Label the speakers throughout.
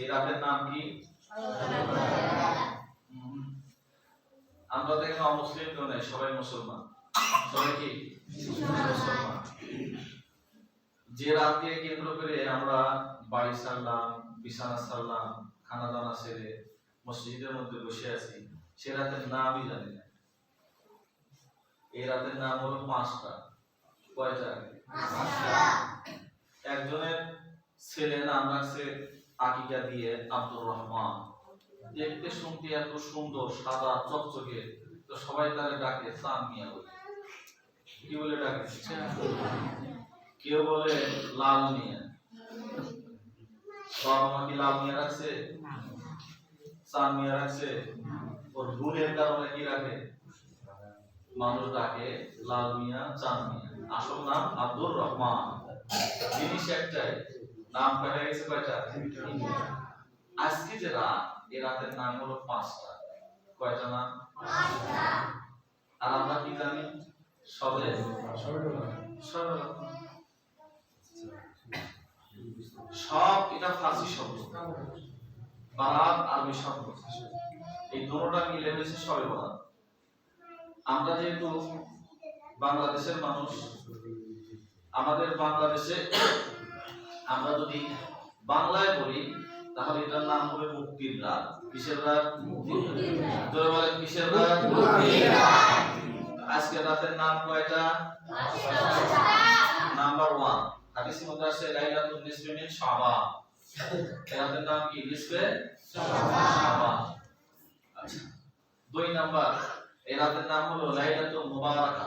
Speaker 1: এই রাতের নাম কি? আমরা তো এখানে অমুসলিম নাই, সবাই মুসলমান। সবাই কি? মুসলমান। যে রাতকে কেন্দ্র করে আমরা বাড়ি সারলাম, বিছানা সারলাম খানা দানা সেরে মসজিদের মধ্যে বসে আছি, সে রাতের নামই জানি না। এই রাতের নাম হলো পাঁচটা। কয়টা? একজনের ছেলে নাম রাখছে আকিকা দিয়ে আব্দুর রহমান, দেখতে শুনতে এত সুন্দর, সাদা, চকচকে, তো সবাই তারে ডাকে চান মিয়া বলে। কি বলে ডাকে? কেউ বলে লাল মিয়া। বাবা মা কি লাল মিয়া রাখছে? চান মিয়া রাখছে? ওর গুণের কারণে কি রাখে? মানুষ ডাকে লাল মিয়া, চান মিয়া। আসল নাম আব্দুর রহমান। জিনিস একটাই নাম কয়টা গেছে কয়টা আজকে যে রাত এই রাতের নাম হলো পাঁচটা। কয়টা নাম? আর আমরা কি জানি? সবে সবে সব এটা ফার্সি শব্দ। বারাত আরবি শব্দ। এই দুটোটা মিলে হয়েছে সবে বরাত আমরা যেহেতু বাংলাদেশের মানুষ আমাদের বাংলাদেশে আমরা যদি বাংলায় বলি তাহলে এটার নাম হবে মুক্তির রাত। কিসের রাত? জোরে বলেন কিসের রাত? আজকে রাতের নাম কয়টা? Number one. হাদিসের মধ্যে আছে লাইলাতুন নিসফি মিন শাবান। রাতের নাম কি? নিসফে? শাবান। আচ্ছা দুই নাম্বার। এই রাতের নাম হলো লাইলাতুল মুবারাকা।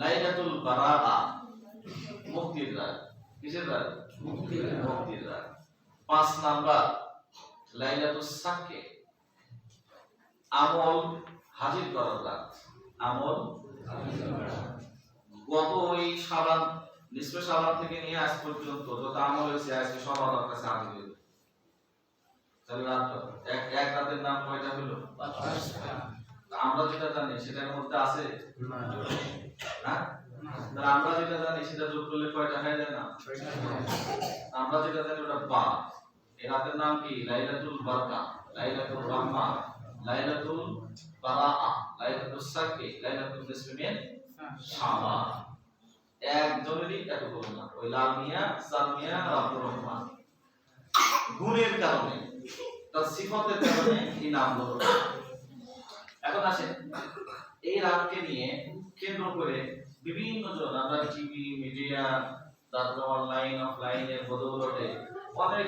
Speaker 1: লাইলাতুল বারাআ, মুক্তির রাত। কিসের রাত? মুক্তির রাত। পাঁচ নাম্বার, লাইলাতুস সাকে আমল হাজির করার রাত। আমল গত ওই সাবান নিষ্পে সাবান থেকে নিয়ে আজ পর্যন্ত যত আমল হয়েছে, আজকে সব আল্লাহর কাছে হাজির যাবে। তাহলে রাত এক রাতের নাম কয়টা হলো? তা আমরা যেটা জানি সেটার মধ্যে আছে? না। আমরা যেটা জানি সেটা যোগ করলে কয়টা হয়ে যায় না? আমরা যেটা জানি ওটা বা। এই রাতের নাম কি? লাইলাতুল বারকা। লাইলাতুল রহমা। লাইলাতুল বারাআ। লাইলাতুল সাকি লাইলাতুল নিসফি মিন শাবান একজনেরই এত না। ওই লাল মিয়া সাল মিয়া আর আব্দুর রহমান। গুণের কারণে তার সিফতের কারণে এই নাম হলো এখন আসেন। এই রাতকে নিয়ে কেন্দ্র করে বিভিন্ন জন আমরা টিভি মিডিয়া তারপর অনলাইন অফলাইনের বদৌলতে অনেক